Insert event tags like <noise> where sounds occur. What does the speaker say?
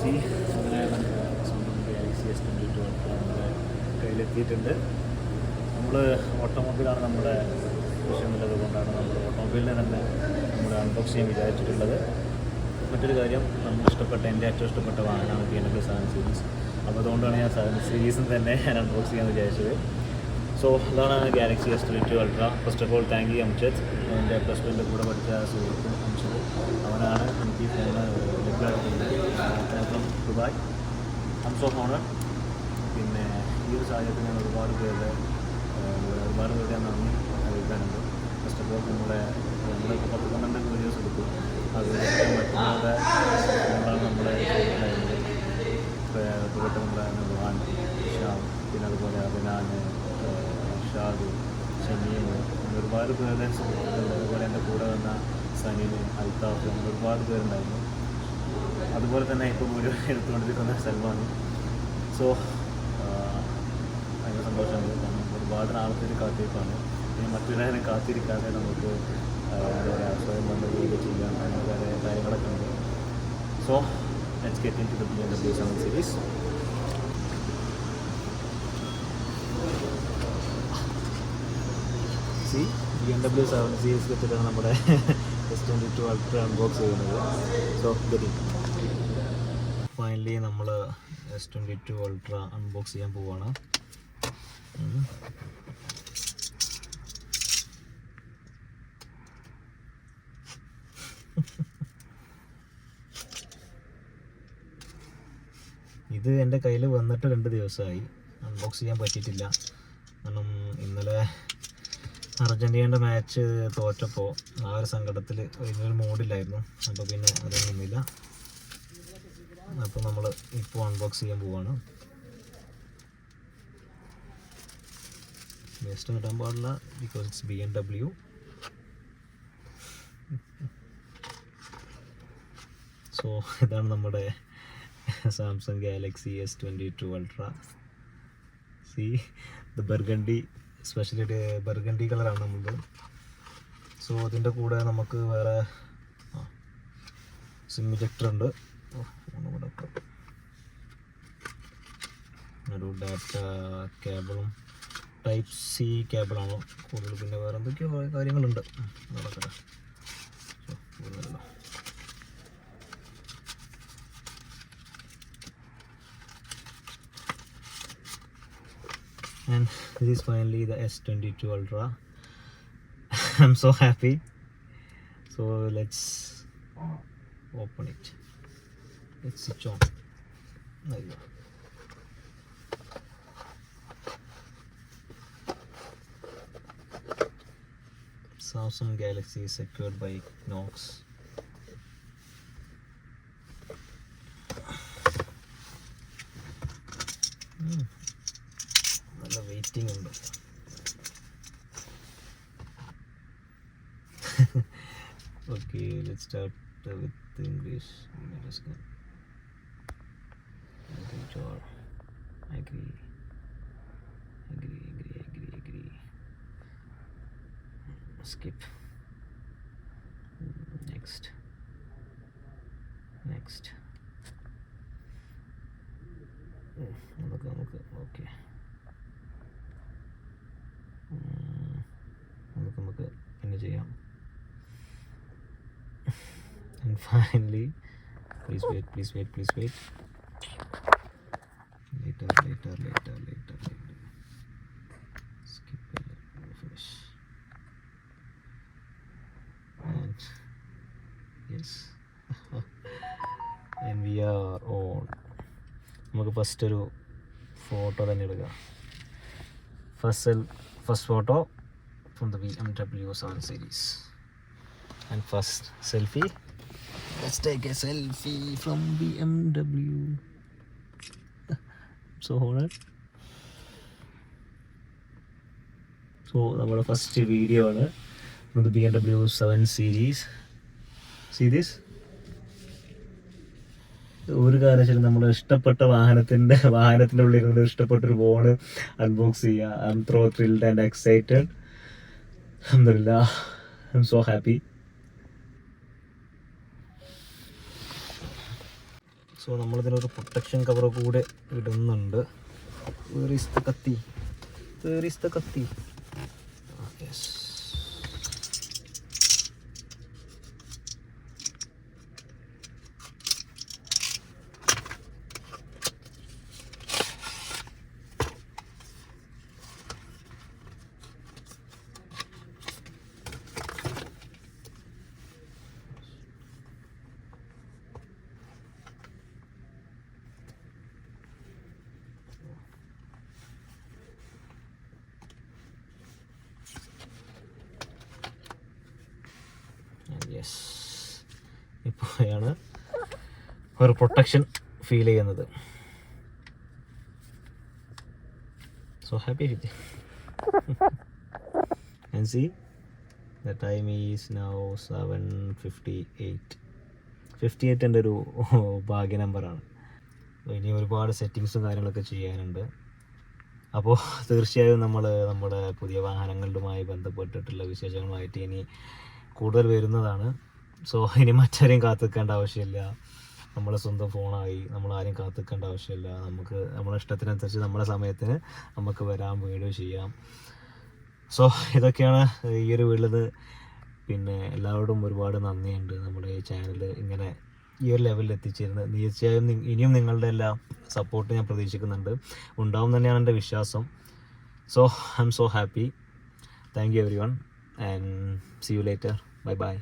C അങ്ങനെ സ്വന്തം Galaxy S twenty to നമ്മുടെ കയ്യിലെത്തിയിട്ടുണ്ട്. നമ്മൾ ഓട്ടോമൊബൈലാണ് നമ്മുടെ വിഷയമുള്ളത് കൊണ്ടാണ് നമ്മൾ ഓട്ടോമൊബൈലിനെ തന്നെ നമ്മൾ അൺബോക്സ് ചെയ്യാൻ വിചാരിച്ചിട്ടുള്ളത്. മറ്റൊരു കാര്യം നമുക്ക് ഇഷ്ടപ്പെട്ട എന്റെ ഏറ്റവും ഇഷ്ടപ്പെട്ട വാഹനമാണ് B M W seven series അപ്പോൾ അതുകൊണ്ടാണ് ഞാൻ സെവൻ സീരീസും തന്നെ ഞാൻ അൺബോക്സ് ചെയ്യാൻ വിചാരിച്ചത്. സോ അതാണ് Galaxy S twenty ultra first of all thank you അംഷത് എന്റെ പ്ലസ് ടുവിന്റെ കൂടെ പഠിച്ച സുഹൃത്ത് അംഷത് അവനാണ് എനിക്ക് ഈ ഫോണ് ലഭ്യമാക്കുന്നത് from Dubai I of honor പിന്നെ ഈ ഒരു സാഹചര്യത്തിൽ ഞാൻ ഒരുപാട് പേരുടെ ഒരുപാട് പേരുടെ നന്ദി അറിയിക്കാനുണ്ട്. ഫസ്റ്റ് ഓഫ് ഓൾ നമ്മുടെ നമ്മുടെ പത്ത് പന്ത്രണ്ട് വീഡിയോസ് എടുത്തു. അത് മറ്റുള്ളവരുടെ പിന്നെ അതുപോലെ അഭിനാൻ ഷാദു ഷമീം അങ്ങനെ ഒരുപാട് പേരുടെ സുഹൃത്തുക്കളുണ്ട് അതുപോലെ എന്റെ കൂടെ വന്ന സനീൻ അൽത്താഫ് അങ്ങനെ ഒരുപാട് പേരുണ്ടായിരുന്നു. അതുപോലെ തന്നെ ഇപ്പം ഒരു <laughs> എടുത്തുകൊണ്ടിരിക്കുന്ന സൽമാൻ സോ ഭയങ്കര സന്തോഷമുണ്ട്. കാരണം ഒരുപാട് നാളത്തെ ഒരു കാത്തിരിപ്പാണ്. ഇനി മറ്റൊരാരും കാത്തിരിക്കാതെ നമുക്ക് എന്താ പറയുക സ്വയം വന്ന രീതിയിൽ ചെയ്യാം അങ്ങനെ കുറേ കാര്യങ്ങളൊക്കെ ഉണ്ട്. So let's get into the B seven series see B M W seven series വെച്ചിട്ടാണ് നമ്മുടെ S twenty two ultra unbox ചെയ്യുന്നത്. സോ ഗെറ്റ് ഫൈനലി നമ്മൾ S twenty two ultra unbox ചെയ്യാൻ പോവാണ്. ഇത് എന്റെ കയ്യിൽ വന്നിട്ട് രണ്ട് ദിവസമായി. അൺബോക്സ് ചെയ്യാൻ പറ്റിയിട്ടില്ല. കാരണം ഇന്നലെ അർജന്റീനയുടെ മാച്ച് തോറ്റപ്പോൾ ആ ഒരു സങ്കടത്തിൽ ഒരു മൂഡിലായിരുന്നു അപ്പോൾ പിന്നെ അത് നിന്നില്ല അപ്പോൾ നമ്മൾ ഇപ്പോൾ അൺബോക്സ് ചെയ്യാൻ പോവാണ്. വേസ്റ്റ് കിട്ടാൻ പാടില്ല because it's B M W so ഇതാണ് നമ്മുടെ Samsung Galaxy S twenty two ultra see the burgundy specially burgundy കളറാണ് നമ്മളത് സോ അതിന്റെ കൂടെ നമുക്ക് വേറെ സിം ഇജക്ടർ ഉണ്ട്. ഒരു ഡാറ്റ കേബിളും ടൈപ്പ് സി കേബിളാണ് കൂടുതൽ. പിന്നെ വേറെ എന്തൊക്കെയോ കാര്യങ്ങളുണ്ട്. നടക്കട്ടെ. This is finally the S22 Ultra. <laughs> I'm so happy. So let's open it. Let's switch on. There you go. Samsung Galaxy secured by Knox. let's start with English. Let us go. Agree, or agree. Agree, agree, agree, agree. Skip. and <laughs> finally please wait please wait please wait later later later later later skip it refresh and yes <laughs> and we are on നമുക്ക് first ഒരു photo തന്നെ എടുക്കാം first cell first photo from the B M W seven series and first selfie let's take a selfie from B M W so honor so നമ്മുടെ first video ആണ്. From B M W seven series series ഒരു കാരണവശാലും നമ്മൾ ഇഷ്ടപ്പെട്ട വാഹനത്തിന്റെ വാഹനത്തിന്റെ ഉള്ളിൽ ഇരുന്ന് ഇഷ്ടപ്പെട്ട ഒരു ഫോണ് അൺബോക്സ് ചെയ്യുക I'm throw thrilled and excited അഹമ്മദില്ല I'm so happy so നമ്മളിതിനൊരു പ്രൊട്ടക്ഷൻ കവർ കൂടെ ഇടുന്നുണ്ട്. വേർ ഈസ് കത്തി കത്തി യെസ് യെസ് ഒരു പ്രൊട്ടക്ഷൻ ഫീൽ ചെയ്യുന്നത്. So happy with and see the time is now seven fifty eight fifty eight എന്റെ ഒരു ഭാഗ്യ നമ്പറാണ് ഇനി ഒരുപാട് സെറ്റിങ്സും കാര്യങ്ങളൊക്കെ ചെയ്യാനുണ്ട്. അപ്പോൾ തീർച്ചയായും നമ്മൾ നമ്മുടെ പുതിയ വാഹനങ്ങളുമായി ബന്ധപ്പെട്ടിട്ടുള്ള വിശേഷങ്ങളുമായിട്ട് ഇനി കൂടുതൽ വരുന്നതാണ്. സോ ഇനി മറ്റാരെയും കാത്തിക്കേണ്ട ആവശ്യമില്ല. നമ്മളെ സ്വന്തം ഫോണായി നമ്മൾ ആരെയും കാത്തിക്കേണ്ട ആവശ്യമില്ല. നമുക്ക് നമ്മളെ ഇഷ്ടത്തിനനുസരിച്ച് നമ്മുടെ സമയത്തിന് നമുക്ക് വരാം വീഡിയോ ചെയ്യാം. സോ ഇതൊക്കെയാണ് ഈ ഒരു വീട്ടിലത്. പിന്നെ എല്ലാവരോടും ഒരുപാട് നന്ദിയുണ്ട് നമ്മുടെ ഈ ചാനൽ ഇങ്ങനെ ഈ ഒരു ലെവലിൽ എത്തിച്ചേരുന്നത്. തീർച്ചയായും ഇനിയും നിങ്ങളുടെ എല്ലാ സപ്പോർട്ട് ഞാൻ പ്രതീക്ഷിക്കുന്നുണ്ട്. ഉണ്ടാവും തന്നെയാണ് എന്റെ വിശ്വാസം. So I'm so happy thank you everyone and see you later bye bye